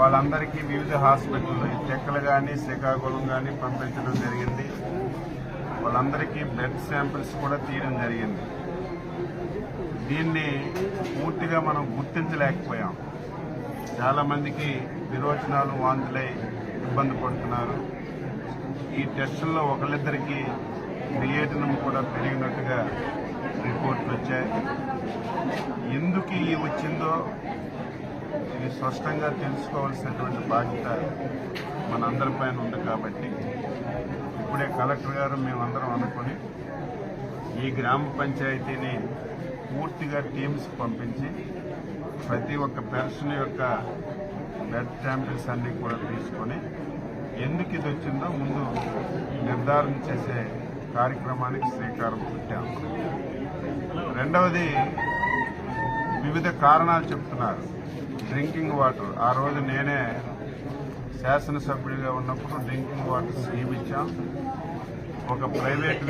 వాళ్ళందరికీ వివిధ హాస్పిటల్ చెక్కలు కానీ శ్రీకాకుళం కానీ పంపించడం జరిగింది. వాళ్ళందరికీ బ్లడ్ శాంపిల్స్ కూడా తీయడం జరిగింది. దీన్ని పూర్తిగా మనం గుర్తించలేకపోయాం. చాలామందికి విరోచనాలు వాంతులై ఇబ్బంది పడుతున్నారు. ఈ టెస్టుల్లో ఒకళ్ళిద్దరికి క్రియేటినం కూడా పెరిగినట్టుగా రిపోర్ట్లు వచ్చాయి. ఎందుకు ఈ వచ్చిందో ఇది స్పష్టంగా తెలుసుకోవాల్సినటువంటి బాధ్యత మనందరిపైన ఉంది కాబట్టి ఇప్పుడే కలెక్టర్ గారు మేమందరం అనుకుని ఈ గ్రామ పంచాయతీని పూర్తిగా టీమ్స్ పంపించి ప్రతి ఒక్క పెన్షన్ యొక్క బ్లడ్ శాంపిల్స్ అన్ని కూడా తీసుకొని ఎందుకు ఇది వచ్చిందో ముందు నిర్ధారణ చేసే కార్యక్రమానికి శ్రీకారం చుట్టాము రెండవది వివిధ కారణాలు చెప్తున్నారు. Drinking water. ఆ రోజు నేనే శాసనసభ్యుడిగా ఉన్నప్పుడు డ్రింకింగ్ వాటర్ స్కీమ్ ఇచ్చాం ఒక ప్రైవేట్